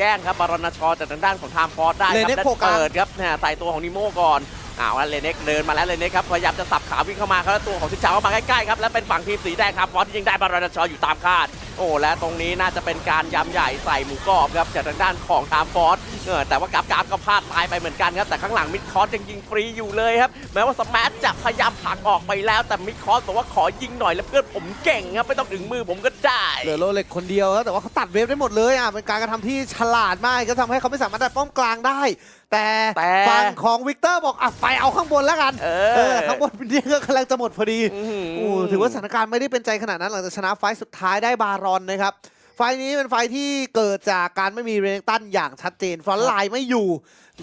แย่งครับบารอนชอจากทางด้านของทางฟอร์สได้ครับเลเน็กและโฟกัสเปิดครับเนี่ยใส่ตัวของนิโม่ก่อนอ้าวแล้วเลเน็กเดินมาแล้วเลเน็กครับพยายามจะสับขาวิ่งเข้ามาครับแล้วตัวของทิชาเข้ามาใกล้ๆครับและเป็นฝั่งทีมสีแดงครับฟอร์สที่ยิงได้บารอนชออยู่ตามคาด โอ้และตรงนี้น่าจะเป็นการย้ำใหญ่ใส่หมูกรอบครับจากทางด้านของทามฟอสเออแต่ว่ากราฟกราฟก็พลาดตายไปเหมือนกันครับแต่ข้างหลังมิดคอสยังยิงฟรีอยู่เลยครับแม้ว่าสมาร์ทจะพยายามผลักออกไปแล้วแต่มิดคอสบอกว่าขอยิงหน่อยแล้วเพื่อนผมเก่งครับไม่ต้องถึงมือผมก็ได้เหลือโรเล็กคนเดียวแล้วแต่ว่าเขาตัดเวฟได้หมดเลยอะเป็นการกระทำที่ฉลาดมากก็ทำให้เขาไม่สามารถได้ป้อมกลางได้ แต่แต่ฝั่งของวิกเตอร์บอกอะไปเอาข้างบนแล้วกันเอเอออข้างบนเนี่ยก็กำลังจะหมดพอดีอื้อหือ โอ้ถือว่าสถานการณ์ไม่ได้เป็นใจขนาดนั้นหลังจากชนะไฟล์สุดท้ายได้บารอนนะครับ ไฟนี้เป็นไฟที่เกิดจากการไม่มีเรนตันอย่างชัดเจนฟอนไลน์ไม่อยู่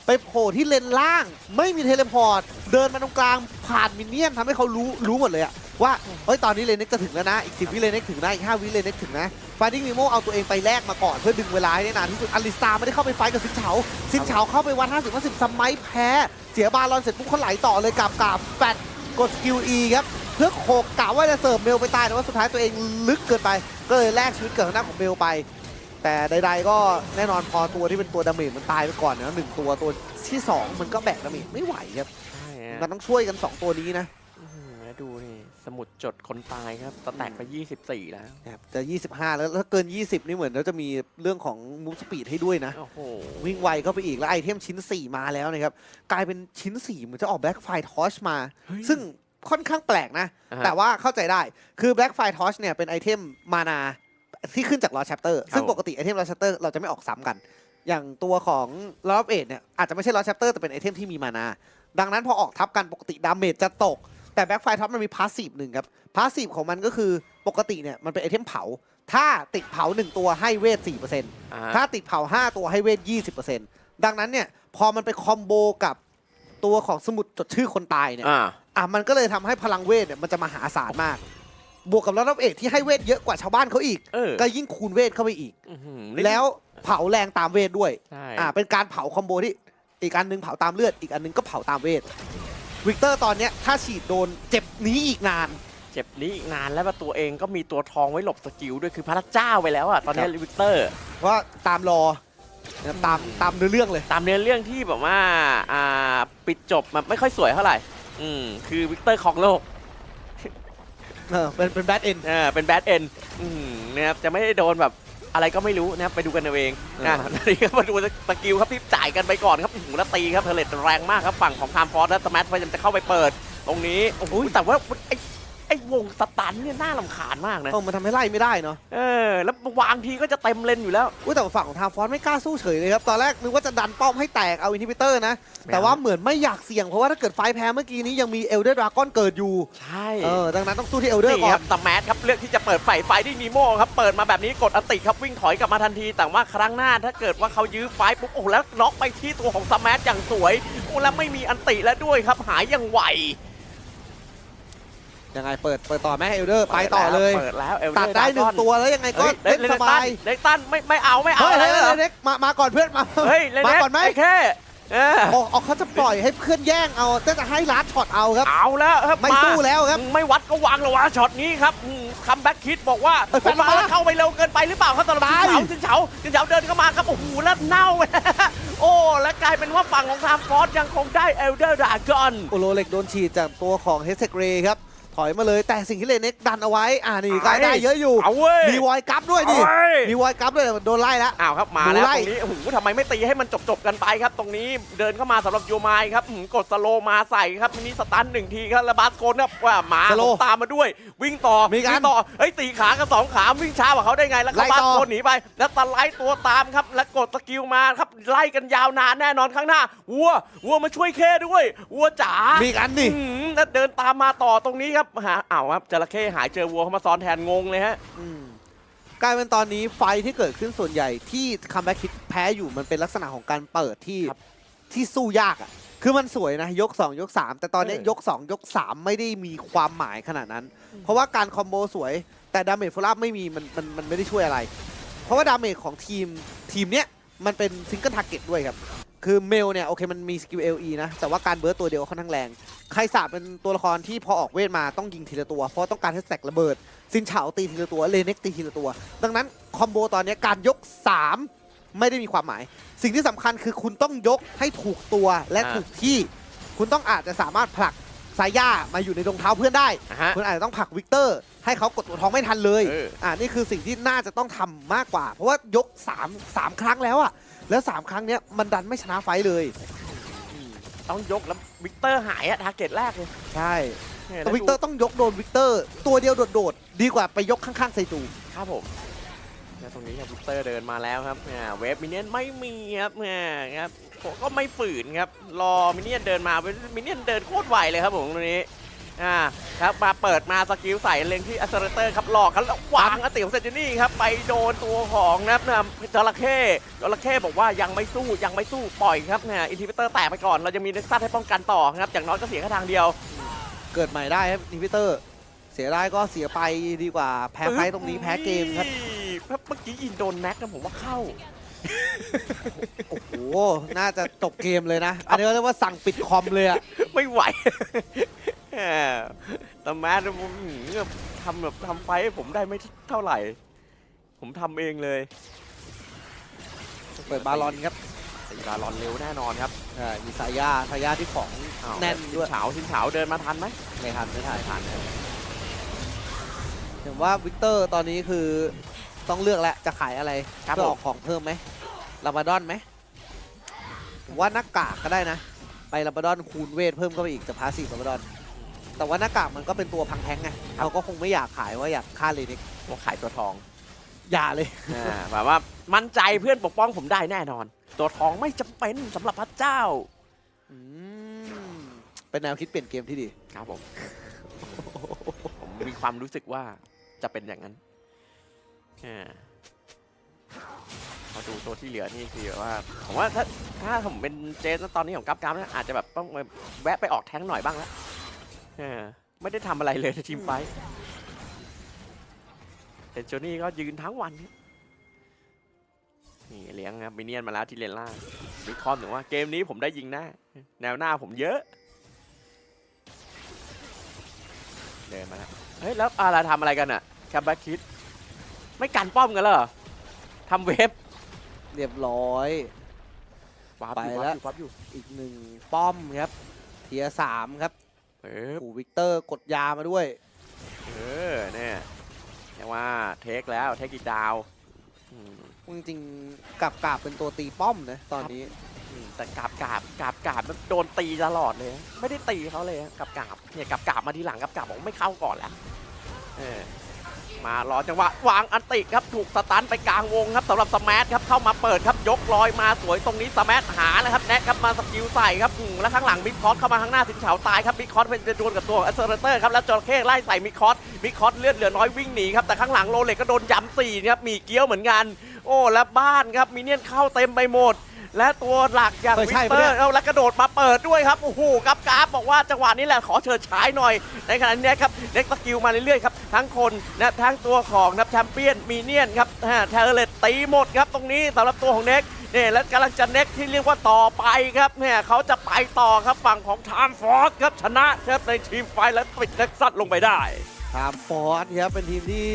ไปโผล่ที่เลนล่าง ไม่มีเทเลพอร์ต เดินมาตรงกลางผ่านมินเนี่ยนทำให้เขารู้รู้หมดเลยอะว่าเฮ้ยตอนนี้เลนเน็กจะถึงแล้วนะ อีก10วิเลนเน็กถึงนะอีก5วิเลนเน็กถึงนะฟาดิ้งนิโมเอาตัวเองไปแลกมาก่อนเพื่อดึงเวลาให้ได้นานที่สุดอลิสตาไม่ได้เข้าไปไฟกับซินเฉาซินเฉาเข้าไปวัด50 50สมัยแพ้ เสียบาลอนเสร็จปุ๊บเขาไหลต่อเลยกับกับแฟดกดสกิล E ครับเพื่อโขกกะว่าจะเสิร์ฟเมลไปตายแต่ว่าสุดท้ายตัวเองลึกเกินไป ก็เลยแลกชีวิตเกิดทางด้านของเมลไป แต่ใดๆก็แน่นอนพอตัวที่เป็นตัวดาเมจมันตายไปก่อนนะหนึ่งตัวตัวที่สองมันก็แบกดาเมจไม่ไหวครับใช่ฮะมันต้องช่วยกันสองตัวนี้นะอื้อหือแล้วดูนี่สมุดจดคนตายครับสแต็กไป 24 แล้วครับจะ 25 แล้วถ้าเกิน 20 นี่เหมือนแล้วจะมีเรื่องของมูฟสปีดให้ด้วยนะ โอ้โห วิ่งไวก็ไปอีกแล้วไอเทมชิ้น 4 มาแล้วนะครับ กลายเป็นชิ้น 4 เหมือนจะออกแบล็กไฟทอชมาเฮ้ยซึ่ง ค่อนข้างแปลกนะ อ่าฮะแต่ว่าเข้าใจได้คือ Black Fire Torch เนี่ยเป็นไอเทมมานาที่ขึ้นจาก Lost Chapter ซึ่งครับปกติไอเทม Lost Chapter เราจะไม่ออกซ้ำกัน อย่างตัวของ Lord of Age เนี่ยอาจจะไม่ใช่ Lost Chapter แต่เป็นไอเทมที่มีมานา ดังนั้นพอออกทับกันปกติดาเมจจะตก แต่ Black Fire Torch มันมีพาสซีฟหนึ่งครับพาสซีฟของมันก็คือปกติเนี่ยมันเป็นไอเทมเผา ถ้าติดเผา1ตัวให้เวท4%อ่าถ้าติดเผา 5 ตัวให้เวท 20%ดังนั้นเนี่ย พอมันไปคอมโบกับตัวของสมุดจดชื่อคนตายเนี่ย อ่า อะมันก็เลยทำให้พลังเวทเนี่ยมันจะมหาศาลมาก บวกกับรอบเอกที่ให้เวทเยอะกว่าชาวบ้านเขาอีกเออก็ยิ่งคูณเวทเข้าไปอีกอื้อหือแล้วเผาแรงตามเวทด้วยใช่อะเป็นการเผาคอมโบที่อีกอันหนึงเผาตามเลือดอีกอันหนึงก็เผาตามเวทวิกเตอร์ตอนเนี้ยถ้าฉีดโดนเจ็บหนี้อีกนาน เจ็บนี้อีกนานแล้วว่าตัวเองก็มีตัวทองไว้หลบสกิลด้วยคือพระเจ้าไปแล้วอะตอนนี้ครับลิวิกเตอร์เพราะว่าตามรอนะครับตามตามเนื้อเรื่องเลย ตามเนื้อเรื่องที่แบบว่าอ่าปิดจบมันไม่ค่อยสวยเท่าไหร่ อืมคือวิกเตอร์ของโลกเออเป็นเป็นแบทเอ็นเออเป็นแบดเอ็นนะครับจะไม่ได้โดนแบบอะไรก็ไม่รู้นะครับไปดูกันเอาเองอะเออนี่ก็มาดูสกิลครับที่จ่ายกันไปก่อนครับหูแล้วตีครับเทเลตแรงมากครับฝั่งของทามฟอร์สและสมัทพยายามจะเข้าไปเปิด ตรงนี้โอ้โหแต่ว่าไอ้ไอ้ วงสตันเนี่ยน่าลำคาญมากนะ เออมันทำให้ไล่ไม่ได้เนาะเออ แล้ววางทีก็จะเต็มเลนอยู่แล้ว อุ้ยแต่ฝั่งของทางฟอนต์ไม่กล้าสู้เฉยเลยครับ ตอนแรกนึกว่าจะดันป้อมให้แตกเอาอินทิพิเตอร์นะ ไม่เอา แต่ว่าเหมือนไม่อยากเสี่ยง เพราะว่าถ้าเกิดไฟแพ้เมื่อกี้นี้ยังมีเอลเดอร์ดราก้อนเกิดอยู่ ใช่เออ ดังนั้นต้องสู้ที่เอลเดอร์นี่ก่อคนรับสมาร์ทครับเลือกที่จะเปิดไฟไฟที่นีโม่ครับ เปิดมาแบบนี้กดอันติครับวิ่งถอยกลับมาทันที แต่ว่าครั้งหน้าถ้าเกิดว่าเขายื้อไฟปุ๊บโอ้โหแล้วน็อกไปที่ตัวของสมาร์ทอย่างสวยโอ้แล้วไม่มีอันติแล้วด้วยครับหายอย่างไว ยังไงเปิดเปิดต่อแม่เอลเดอร์ไปต่อเลยเปิดแล้วเอลตัดได้หนึ่งตัวแล้วยังไงก็เฮ้ยเล่นสบายเล็กตันไม่ไม่เอาไม่เอาเฮ้ยอะไรเฮ้ยเลยเหรอเล็กมามาก่อนเพื่อนมาเฮ้ยเลมาเน็กก่อนไหมไอ้แค่เออออกออกเขาจะปล่อยให้เพื่อนแย่งเอาแต่จะให้ลัดช็อตเอาครับเอาแล้วครับไม่สู้แล้วครับไม่วัดก็วางแล้ววะช็อตนี้ครับคัมแบ็กคิดบอกว่าเอ้ยผมมาแฟนมาแล้วเข้าไปเร็วเกินไปหรือเปล่าครับตลอดตายจินเฉาจินเฉาจินเฉาเดินเข้ามาครับโอ้โหแล้วเน่าโอ้แล้วกลายเป็นว่าฝั่งของทามฟอสยังคงได้เอลเดอร์ดากอนโอโลเล็กโดนฉีดจากตัวของเฮสเซกเรครับ ถอยมาเลยแต่สิ่งที่เลเน็กดันเอาไว้ อ่านี่ก็ได้เยอะอยู่ เอาเว้ย มีวอยกัฟด้วยเอาดิเว้ย มีวอยกัฟด้วยโดนไล่แล้ว อ้าวครับมาดูแล้วไล่ตรงนี้โอ้โหทำไมไม่ตีให้มันจบจบๆกันไปครับ ตรงนี้เดินเข้ามาสำหรับโยมายครับอื้อหือกดสโลว์มาใส่ครับมินิสตันหนึ่งทีครับแล้วบาสโกนเนี่ยว่าหมาสโลว์ตามมาด้วย วิ่งต่อมีการวิ่งต่อเฮ้ยตีขากับสองขาวิ่งช้ากว่าเขาได้ไงแล้วเขาไล่บาสต่อ โกนหนีไป แล้วตะไลตัวตามครับ แล้วกดสกิลมาครับไล่กันยาวนานแน่นอนข้างหน้าวัววัวมาช่วยเคด้วยวัวจ๋ามีกันนี่อื้อหือแล้วเดินตามมาต่อตรงนี้ครับหาอ้าวครับจระเข้หายเจอวัวเข้ามาซ้อนแทนงงเลยฮะ อืมกลายเป็นตอนนี้ไฟที่เกิดขึ้นส่วนใหญ่ที่คัมแบ็กคิดแพ้อยู่มันเป็นลักษณะของการเปิดที่ครับที่สู้ยากอะ คือมันสวยนะ ยก 2 ยก 3 แต่ตอนนี้เออยก 2 ยก 3 ไม่ได้มีความหมายขนาดนั้น เพราะว่าการคอมโบสวย แต่ดาเมจฟูลอัพไม่มีมันมันมันไม่ได้ช่วยอะไร เพราะว่าดาเมจของทีมทีมเนี้ยมันเป็นซิงเกิลทาร์เก็ตด้วยครับ คือเมลเนี่ยโอเคมันมีสกิล LE นะ แต่ว่าการเบิร์ตตัวเดียวค่อนข้างแรงไคสาเป็นตัวละครที่พอออกเวทมาต้องยิงทีละตัว เพราะต้องการให้แตกระเบิด ซินเฉาตีทีละตัว เลเน็กตีทีละตัว ดังนั้นคอมโบตอนนี้การยก 3 ไม่ได้มีความหมาย สิ่งที่สำคัญคือคุณต้องยกให้ถูกตัวและอ่าถูกที่ คุณต้องอาจจะสามารถผลักสายย่ามาอยู่ในรองเท้าเพื่อนได้อะฮะคุณอาจจะต้องผลักวิกเตอร์ ให้เขากดตัวท้องไม่ทันเลยเอออ่านี่คือสิ่งที่น่าจะต้องทำมากกว่า เพราะว่ายก3 3ครั้งแล้วอะ แล้ว 3 ครั้งเนี้ยมันดันไม่ชนะไฟท์เลย ต้องยกแล้ววิกเตอร์หายอะทาร์เก็ตแรกเลยใช่เนี่ยแต่แล้ววิกเตอร์ต้องยกโดนวิกเตอร์ ตัวเดียวโดดๆ ดีกว่าไปยกข้างๆไซจู ครับผมเนี่ยตรงนี้ครับวิกเตอร์เดินมาแล้วครับเนี่ยเวฟมินเนี่ยนไม่มีครับเนี่ยครับผมก็ไม่ฝืนครับรอมินเนี่ยนเดินมามินเนี่ยนเดินโคตรไวเลยครับผมตรงนี้ อ่าครับมาเปิดมาสกิลใส่เล็งที่อัสเซอร์เตอร์ครับหลอกครับแล้ววางอติของเซนจูนี่ครับไปโดนตัวของนะครับนะจระเข้จระเข้บอกว่ายังไม่สู้ยังไม่สู้ปล่อยครับเนี่ยอินทิเวเตอร์แตกไปก่อนเราจะมีเน็กซัสให้ป้องกันต่อครับอย่างน้อยก็เสียแค่ทางเดียว เกิดใหม่ได้ครับนิพิเตอร์ เสียได้ก็เสียไปดีกว่า แพ้ไฟท์ตรงนี้แพ้เกมครับครับเมื่อกี้ยินโดนแน็กนะผมว่าเข้าโอ้โห น่าจะจบเกมเลยนะ อันนี้เรียกว่าสั่งปิดคอมเลยอะไม่ไหว แต่แม้ผมหืมแบบทำแบบทำไฟให้ผมได้ไม่เท่าไหร่ ผมทำเองเลย เปิดบาลอนครับตีบาลอนเร็วแน่นอนครับใช่มีสายยาสายยาที่ของแน่นด้วยเฉาทินเฉาเดินมาทันไหมไม่ทันไม่ทันทันเห็นว่าวิกเตอร์ตอนนี้คือต้องเลือกแล้วจะขายอะไรครับเพื่อออกของเพิ่มไหมลาบาดอนไหมผมว่าหน้ากากก็ได้นะ ไปลาบาดอนคูณเวทเพิ่มเข้าไปอีกจะพาสีลาบาดอน แต่ว่าหน้ากากมันก็เป็นตัวพังแท้งไงเราก็คงไม่อยากขายว่าอยากฆ่าเลนิกว่าขายตัวทอง อย่าเลยอ่าแบบว่ามั่นใจเพื่อนปกป้องผมได้แน่นอน ตัวทองไม่จำเป็นสำหรับพระเจ้าอืมเป็นแนวคิดเปลี่ยนเกมที่ดีครับผม ผมมีความรู้สึกว่าจะเป็นอย่างนั้นอ่าพอดูตัวที่เหลือนี่คือว่าผมว่าถ้าถ้าผมเป็นเจสตอนนี้ของกัฟกัฟนะอาจจะแบบต้องแวะไปออกแท้งหน่อยบ้างแล้วอ่า ไม่ได้ทำอะไรเลยในทีมไฟท์แต่โจนี่ก็ยืนทั้งวันครับนี่เลี้ยงครับมิเนียนมาแล้วที่เลนล่างวิเคราะห์ถึงว่าเกมนี้ผมได้ยิงแน่แนวหน้าผมเยอะ เดินมาแล้ว เฮ้ย แล้วอะไรทำอะไรกันอะแคมแบ็กคิด ไม่กันป้อมกันแล้วเหรอทำเวฟเรียบร้อยวาร์ปไปอยู่แล้ววาร์ปอยู่อีกหนึ่งป้อมครับเทียสามครับวาร์ ปอยู่โอ้วิกเตอร์กดยามาด้วย เออเนี่ยเรียกว่าเทคแล้วเทคอีกดาวอืมจริงๆกับกาบเป็นตัวตีป้อมนะตอนนี้ อืมแต่กาบกาบกาบกาบมันโดนตีตลอดเลย ไม่ได้ตีเขาเลยกับกาบเนี่ยกับกาบมาทีหลังกับกาบบอกไม่เข้าก่อนแล้วเออ มารอจังหวะวางอันติครับถูกสตันไปกลางวงครับสำหรับสมาร์ทครับเข้ามาเปิดครับยกลอยมาสวยตรงนี้สมาร์ทหาเลยครับแนะครับมาสกิลใส่ครับอืมแล้วข้างหลังมิคอสเข้ามาข้างหน้าสินเฉาตายครับมิคอสเป็นดวลกับตัวอัสเซอร์เตอร์ครับแล้วจระเข้ไล่ใส่มิคอสมิคอสเลือดเหลือน้อยวิ่งหนีครับแต่ข้างหลังโรเล็กก็โดนย้ำสี่ครับมีเกี้ยวเหมือนกัน โอ้แล้วบ้านครับมิเนียนเข้าเต็มไปหมด และตัวหลักอย่างเออวิใช่กเตปะอเนี่ยร์เอาแล้วกระโดดมาเปิดด้วยครับ โอ้โหกับกราฟบอกว่าจังหวะนี้แหละขอเชิดฉายหน่อย ในขณะนี้ครับเน็กสกิลมาเรื่อยๆครับ ทั้งคนนะทั้งตัวของนับแชมเปี้ยนมีเนียนครับอ่าเทเลตตีหมดครับตรงนี้สำหรับตัวของเน็กเนี่ยแล้วกำลังจะเน็กที่เรียกว่าต่อไปครับเนี่ยเขาจะไปต่อครับฝั่งของทามฟอร์สครับชนะครับในทีมไฟท์และปิดเน็กซัสลงไปได้ ตามฟอร์สครับเป็นทีมที่